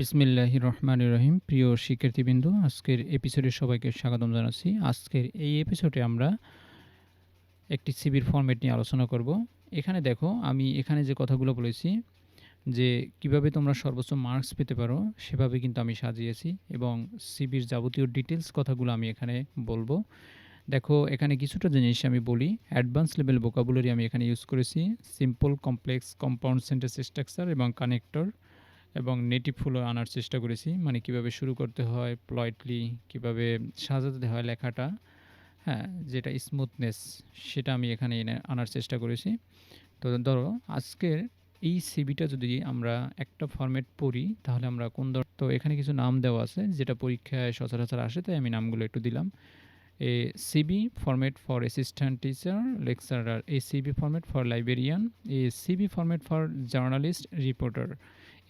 বিসমিল্লাহ রহমান রহিম। প্রিয় শিক্ষার্থীবৃন্দু, আজকের এপিসোডে সবাইকে স্বাগতম জানাচ্ছি। আজকের এই এপিসোডে আমরা একটি সিবির ফরম্যাট নিয়ে আলোচনা করব। এখানে দেখো, আমি এখানে যে কথাগুলো বলেছি, যে কীভাবে তোমরা সর্বোচ্চ মার্কস পেতে পারো, সেভাবে কিন্তু আমি সাজিয়েছি এবং সিবির যাবতীয় ডিটেলস কথাগুলো আমি এখানে বলব। দেখো, এখানে কিছুটা জিনিস আমি বলি। অ্যাডভান্স লেভেল বোকাবুলারি আমি এখানে ইউজ করেছি। Simple complex compound sentence structure এবং কানেক্টর এবং নেটিভ ফুলও আনার চেষ্টা করেছি। মানে কীভাবে শুরু করতে হয় প্লয়েটলি কীভাবে সাজাতে হয় লেখাটা হ্যাঁ যেটা স্মুথনেস সেটা আমি এখানে এনে আনার চেষ্টা করেছি। তো ধরো, আজকের এই সিবিটা যদি আমরা একটা ফরম্যাট পড়ি, তাহলে আমরা কোন ধর, তো এখানে কিছু নাম দেওয়া আছে, যেটা পরীক্ষায় সচরাচর আসে, তাই আমি নামগুলো একটু দিলাম। A CV format for assistant teacher lecturer a CV format for librarian a CV format for journalist reporter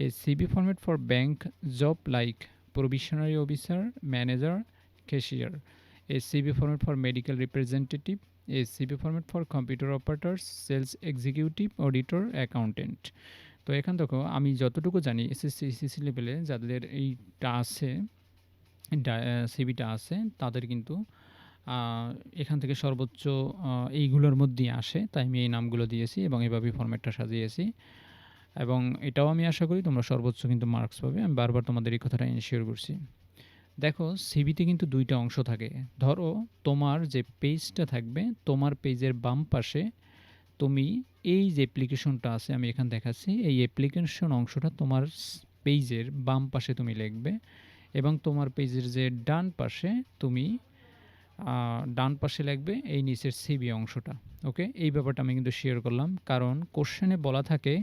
a CV format for bank job like provisionary officer manager cashier a CV format for medical representative a CV format for computer operators sales executive auditor accountant তো এখান থেকে আমি যতটুকু জানি SSC SSC লেভেলে যাদের এইটা আছে সিবিটা আছে, তাদের কিন্তু এখান থেকে সর্বোচ্চ এইগুলোর মধ্যে আসে। তাই আমি এই নামগুলো দিয়েছি এবং এভাবেই ফর্মেটটা সাজিয়েছি। এবং এটাও আমি আশা করি তোমরা সর্বোচ্চ কিন্তু মার্কস পাবে। আমি বারবার তোমাদের এই কথাটা ইনশিওর করছি। দেখো সিবিতে কিন্তু দুইটা অংশ থাকে। ধরো, তোমার যে পেজটা থাকবে, তোমার পেজের বাম পাশে তুমি এই যে অ্যাপ্লিকেশনটা আছে, আমি এখানে দেখাচ্ছি, এই অ্যাপ্লিকেশন অংশটা তোমার পেজের বাম পাশে তুমি লিখবে এবং তোমার পেজের যে ডান পাশে তুমি ডান পাশে লাগবে এই নিচের সিবি অংশটা ওকে এই ব্যাপারটা আমি কিন্তু শেয়ার করলাম, কারণ কোশ্চেনে বলা থাকে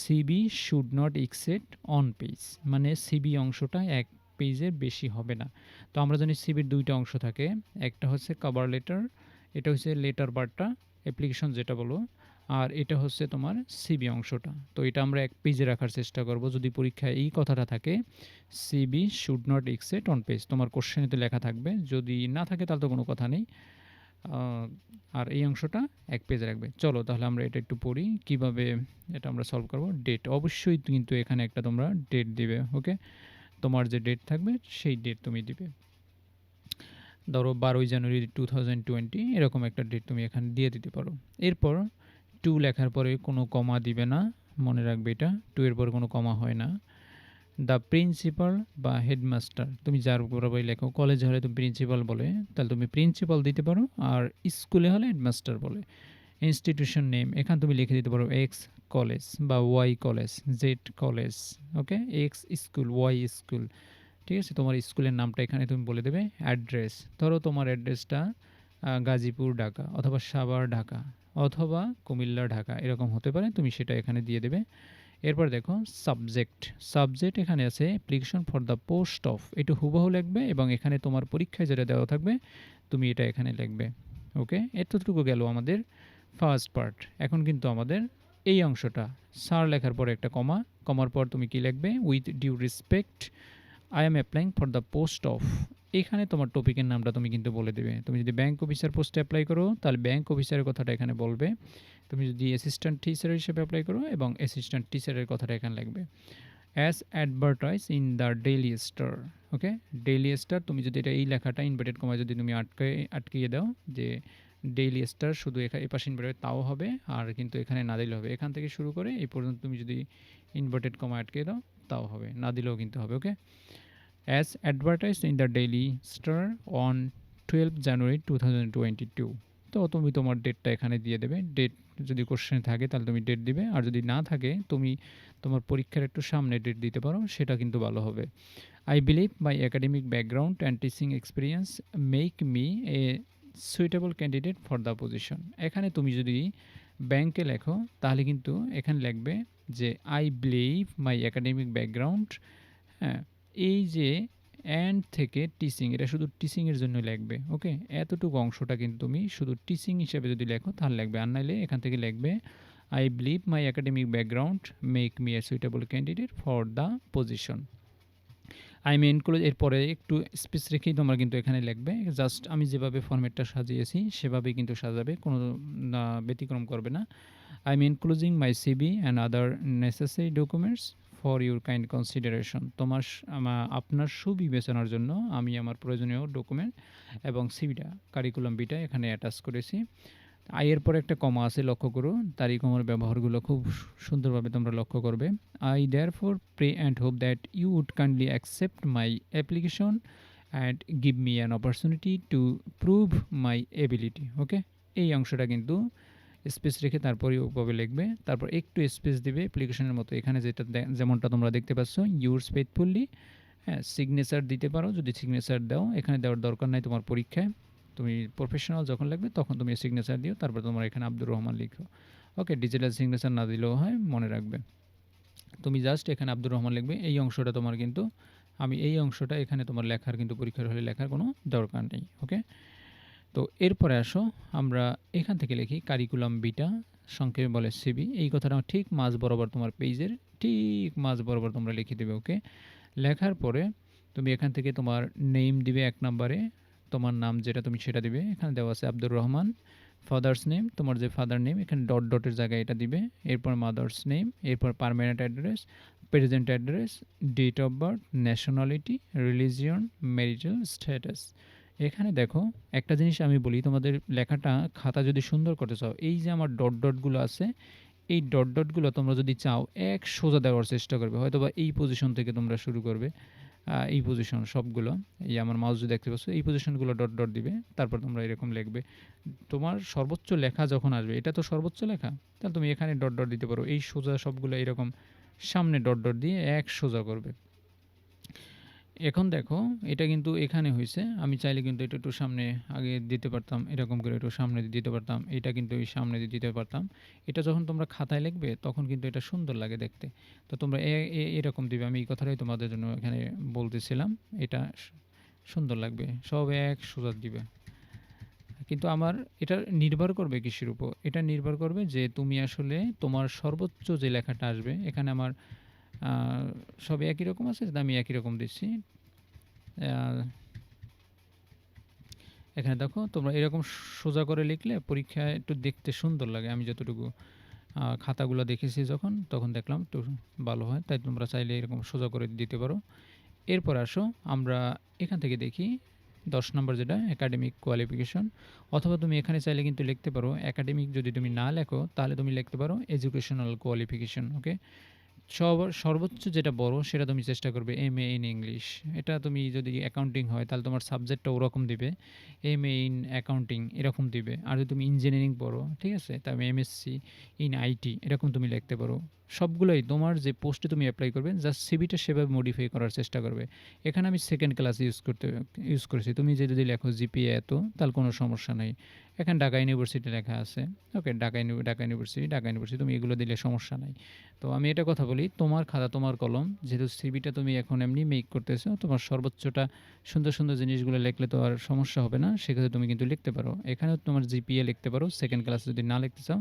CV should not exceed on page মানে সিবি অংশটা এক পেজের বেশি হবে না। তো আমরা জানি সিবির দুইটা অংশ থাকে, একটা হচ্ছে কভার লেটার এটা হচ্ছে লেটার বারটা অ্যাপ্লিকেশন যেটা বলো আর এটা হচ্ছে তোমার সিবি অংশটা। তো এটা আমরা এক পেজে রাখার চেষ্টা করব। যদি পরীক্ষায় এই কথাটা থাকে CV should not exceed on page তোমার কোশ্চেনে তো লেখা থাকবে। যদি না থাকে, তাহলে তো কোনো কথা নেই। আর এই অংশটা এক পেজে রাখবে। চলো, তাহলে আমরা এটা একটু পড়ি। কীভাবে এটা আমরা সলভ করব? ডেট অবশ্যই কিন্তু এখানে একটা তোমরা ডেট দিবে ওকে তোমার যে ডেট থাকবে, সেই ডেট তুমি দিবে। ধরো, বারোই জানুয়ারি টু থাউজেন্ড টোয়েন্টি এরকম একটা ডেট তুমি এখানে দিয়ে দিতে পারো। এরপর টু লেখার পরে কোনো কমা দিবে না, মনে রাখবে এটা টু এর পরে কোনো কমা হয় না। দ্য প্রিন্সিপাল বা হেডমাস্টার তুমি যার উপর বরাবরই লেখো কলেজে হলে তুমি প্রিন্সিপাল বলে, তাহলে তুমি প্রিন্সিপাল দিতে পারো আর স্কুলে হলে হেডমাস্টার বলে। ইনস্টিটিউশন নেম এখানে তুমি লিখে দিতে পারো এক্স কলেজ বা Y college Z college okay X school Y school ঠিক আছে? তোমার স্কুলের নামটা এখানে তুমি বলে দেবে অ্যাড্রেস ধরো তোমার অ্যাড্রেসটা গাজীপুর, ঢাকা অথবা সাভার, ঢাকা। অথবা কুমিল্লা, ঢাকা, এরকম হতে পারে, তুমি সেটা এখানে দিয়ে দেবে। এরপর দেখো সাবজেক্ট সাবজেক্ট এখানে আছে application for the post of এটা হুবহু লিখবে এবং এখানে তোমার পরীক্ষায় যেটা দেওয়া থাকবে, তুমি এটা এখানে লিখবে। ওকে? এতটুকু গেল আমাদের ফার্স্ট পার্ট এখন কিন্তু আমাদের এই অংশটা। সার লেখার পরে একটা কমা। কমার পর তুমি কি লিখবে? With due respect I am applying for the post of এখানে তোমার টপিকের নামটা তুমি কিন্তু বলে দেবে। তুমি যদি ব্যাংক অফিসার পোস্টে অ্যাপ্লাই করো, তাহলে ব্যাঙ্ক অফিসারের কথাটা এখানে বলবে। তুমি যদি অ্যাসিস্ট্যান্ট টিচার হিসেবে অ্যাপ্লাই করো এবং অ্যাসিস্ট্যান্ট টিচারের কথাটা এখানে লাগবে as advertise in the Daily Star okay Daily Star তুমি যদি এটা এই লেখাটা ইনভার্টেড কমায় যদি তুমি আটকে, আটকিয়ে দাও যে ডেইলি স্টার শুধু এখানে এপাশে ইনভার্টেড তাও হবে, আর কিন্তু এখানে না দিলে হবে। এখান থেকে শুরু করে এই পর্যন্ত তুমি যদি ইনভার্টেড কমা আটকে দাও, তাও হবে। না দিলেও কিন্তু হবে okay the Daily Star on twelve January two thousand twenty two তো তুমি তোমার ডেটটা এখানে দিয়ে দেবে। ডেট যদি কোশ্চেনে থাকে, তাহলে তুমি ডেট দিবে। আর যদি না থাকে, তুমি তোমার পরীক্ষার একটু সামনে ডেট দিতে পারো, সেটা কিন্তু ভালো হবে। I believe my academic background and teaching experience make me a suitable candidate for the position এখানে তুমি যদি ব্যাংকে লেখো, তাহলে কিন্তু এখানে লিখবে যে I believe my academic background হ্যাঁ এই যে অ্যান্ড থেকে টিচিং এটা শুধু টিচিংয়ের জন্য লিখবে ওকে এতটুকু অংশটা কিন্তু তুমি শুধু টিচিং হিসেবে যদি লেখো, তাহলে লাগবে আর নাইলে এখান থেকে লিখবে I believe my academic background make me a suitable candidate for the position I mean close এরপরে একটু স্পেস রেখেই তোমরা কিন্তু এখানে লিখবে জাস্ট আমি যেভাবে ফর্মেটটা সাজিয়েছি, সেভাবেই কিন্তু সাজাবে, কোনো ব্যতিক্রম করবে না। I am including my CV and other necessary documents for your kind consideration তোমার আপনার সুবিবেচনার জন্য আমি আমার প্রয়োজনীয় ডকুমেন্ট এবং সিভিটা কারিকুলাম বিটা এখানে অ্যাটাচ করেছি। আইয়ের পরে একটা কমা আছে, লক্ষ্য করো। তার এই কমার ব্যবহারগুলো খুব সুন্দরভাবে তোমরা লক্ষ্য করবে। I therefore pray and hope that you would kindly accept my application and give me an opportunity to prove my ability okay এই অংশটা কিন্তু স্পেস রেখে তারপরে ওভাবে লিখবে? তারপর একটু স্পেস দিবে অ্যাপ্লিকেশনের মতো। এখানে যেটা যেমনটা তোমরা দেখতে পাচ্ছ ইউর ফেথফুলি হ্যাঁ সিগনেচার দিতে পারো। যদি সিগনেচার দাও, এখানে দেওয়ার দরকার নাই তোমার পরীক্ষায়। তুমি প্রফেশনাল যখন লাগবে, তখন তুমি সিগনেচার দিও। তারপর তোমার এখানে আব্দুর রহমান লিখো। ওকে ডিজিটাল সিগনেচার না দিলেও হয়, মনে রাখবে। তুমি জাস্ট এখানে আব্দুর রহমান লিখবে। এই অংশটা তোমার কিন্তু, আমি এই অংশটা এখানে তোমার লেখার কিন্তু পরীক্ষার হলে লেখার কোনো দরকার নেই। ওকে তো এরপরে আসো, আমরা এখান থেকে লিখি কারিকুলাম বিটা সংক্ষেপে বলে সিবি এই কথাটা ঠিক মাঝ বরাবর তোমার পেজের ঠিক মাঝ বরাবর তোমরা লিখে দেবে ওকে লেখার পরে তুমি এখান থেকে তোমার নেম দিবে এক নম্বরে, তোমার নাম যেটা তুমি সেটা দিবে, এখানে দেওয়া আছে আব্দুর রহমান ফাদার্স নেম তোমার যে ফাদার নেম এখানে ডট ডটের জায়গায় এটা দিবে, এরপর মাদার্স নেম এরপর permanent address present address date of birth nationality religion marital status এখানে দেখো, একটা জিনিস আমি বলি, তোমাদের লেখাটা খাতা যদি সুন্দর করতে চাও, এই যে আমার ডট ডটগুলো আছে, এই ডট ডটগুলো তোমরা যদি চাও, এক সোজা দেওয়ার চেষ্টা করবে হয়তো বা এই পজিশন থেকে তোমরা শুরু করবে এই পজিশন সবগুলো, এই আমার মাউস যদি দেখতে পাচ্ছ, এই পজিশনগুলো ডট ডট দিবে, তারপর তোমরা এরকম লিখবে। তোমার সর্বোচ্চ লেখা যখন আসবে, এটা তো সর্বোচ্চ লেখা, তাহলে তুমি এখানে ডট ডট দিতে পারো, এই সোজা সবগুলো এরকম সামনে ডট ডট দিয়ে এক সোজা করবে। এখন দেখো, এটা কিন্তু এখানে হয়েছে আমি চাইলে কিন্তু এটা একটু সামনে আগে দিতে পারতাম, এরকম করে একটু সামনে দিতে পারতাম, এটা কিন্তু এই সামনে দিতে পারতাম। এটা যখন তোমরা খাতায় লিখবে, তখন কিন্তু এটা সুন্দর লাগে দেখতে। তো তোমরা এরকম দিবে, আমি এই কথাটাই তোমাদের জন্য এখানে বলতেছিলাম, এটা সুন্দর লাগবে, সব এক সোজা দিবে। কিন্তু আমার এটা নির্ভর করবে কিসের উপর? এটা নির্ভর করবে যে তুমি আসলে তোমার সর্বোচ্চ যে লেখাটা আসবে, এখানে আমার আহ, সব একই রকম আছে আমি একই রকম দিচ্ছি। এখানে দেখো তোমরা এরকম সোজা করে লিখলে পরীক্ষায় একটু দেখতে সুন্দর লাগে। আমি যতটুকু খাতাগুলো দেখেছি যখন তখন দেখলাম একটু ভালো হয়। তাই তোমরা চাইলে এরকম সোজা করে দিতে পারো। এরপর আসো আমরা এখান থেকে দেখি দশ নম্বর যেটা একাডেমিক কোয়ালিফিকেশন অথবা তুমি এখানে চাইলে কিন্তু লিখতে পারো একাডেমিক যদি তুমি না লেখো তাহলে তুমি লিখতে পারো এডুকেশনাল কোয়ালিফিকেশন ওকে সব, সর্বোচ্চ যেটা বড় সেটা তুমি চেষ্টা করবে এম এ ইন ইংলিশ এটা তুমি যদি অ্যাকাউন্টিং হয়, তাহলে তোমার সাবজেক্টটা ওরকম দিবে। এম এ ইন অ্যাকাউন্টিং এরকম দিবে। আর যদি তুমি ইঞ্জিনিয়ারিং পড়ো, ঠিক আছে? তবে এমএসসি ইন আইটি এরকম তুমি লিখতে পারো। সবগুলোই তোমার যে পোস্টে তুমি অ্যাপ্লাই করবে জাস্ট সিবিটা সেভাবে মডিফাই করার চেষ্টা করবে। এখানে আমি সেকেন্ড ক্লাস ইউজ করতে ইউজ করেছি। তুমি যে যদি লেখো জিপিএ এত, তাহলে কোনো সমস্যা নেই। এখানে ঢাকা ইউনিভার্সিটি লেখা আছে। Okay Dhaka Dhaka university Dhaka university তুমি এগুলো দিলে সমস্যা নাই। তো আমি এটা কথা বলি, তোমার খাতা, তোমার কলম, যেহেতু সিবিটা তুমি এখন এমনি মেক করতেছো, তোমার সর্বোচ্চটা সুন্দর সুন্দর জিনিসগুলো লিখলে তো আর সমস্যা হবে না। সেক্ষেত্রে তুমি কিন্তু লিখতে পারো। এখানেও তোমার জিপিএ লিখতে পারো। সেকেন্ড ক্লাস যদি না লিখতে চাও,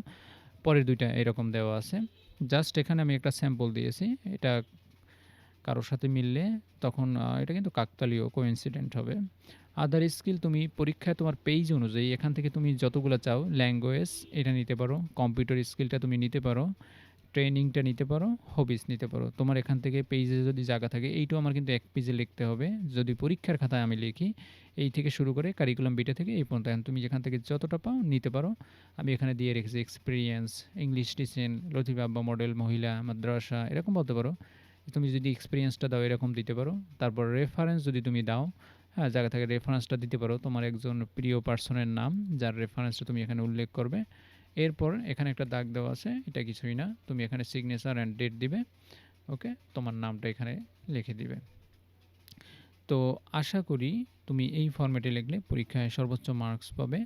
পরের দুইটা এরকম দেওয়া আছে। জাস্ট এখানে আমি একটা স্যাম্পল দিয়েছি। এটা কারোর সাথে মিললে তখন এটা কিন্তু কাকতালীয় কোইন্সিডেন্ট হবে। আদার স্কিল তুমি পরীক্ষায় তোমার পেজ অনুযায়ী এখান থেকে তুমি যতগুলো চাও ল্যাঙ্গুয়েজ এটা নিতে পারো কম্পিউটার স্কিলটা তুমি নিতে পারো। ট্রেনিংটা নিতে পারো হবিস নিতে পারো। তোমার এখান থেকে পেজে যদি জায়গা থাকে এইটাও আমার কিন্তু এক পেজে লিখতে হবে। যদি পরীক্ষার খাতায় আমি লিখি, এই থেকে শুরু করে কারিকুলাম বিটা থেকে এই পর্যন্ত। এখন তুমি যেখান থেকে যতটা পাও নিতে পারো। আমি এখানে দিয়ে রেখেছি এক্সপিরিয়েন্স ইংলিশ টিচিং লতিফা আব্বা মডেল মহিলা, মাদ্রাসা, এরকম বলতে পারো। তুমি যদি এক্সপিরিয়েন্সটা দাও, এরকম দিতে পারো। তারপর রেফারেন্স যদি তুমি দাও হ্যাঁ জায়গা থেকে রেফারেন্সটা দিতে পারো। তোমার একজন প্রিয় পার্সনের নাম, যার রেফারেন্সটা তুমি এখানে উল্লেখ করবে। এরপর এখানে একটা দাগ দেওয়া আছে, এটা কিছুই না। তুমি এখানে সিগনেচার অ্যান্ড ডেট দিবে, ওকে? তোমার নামটা এখানে লিখে দিবে। তো আশা করি তুমি এই ফরম্যাটে লিখলে পরীক্ষায় সর্বোচ্চ মার্কস পাবে।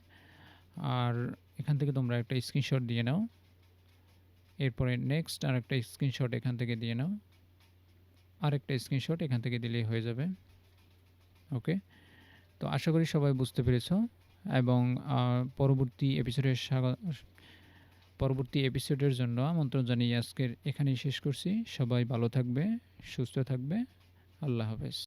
আর এখান থেকে তোমরা একটা স্ক্রিনশট দিয়ে নাও। এরপরে নেক্সট আর একটা স্ক্রিনশট এখান থেকে দিয়ে নাও। আরেকটা স্ক্রিনশট এখান থেকে দিলেই হয়ে যাবে। ওকে? তো আশা করি সবাই বুঝতে পেরেছ। এবং পরবর্তী স্বাগত পরবর্তী এপিসোডের জন্য আমন্ত্রণ জানিয়ে আজকের এখানেই শেষ করছি। সবাই ভালো থাকবে, সুস্থ থাকবে। আল্লাহ হাফেজ।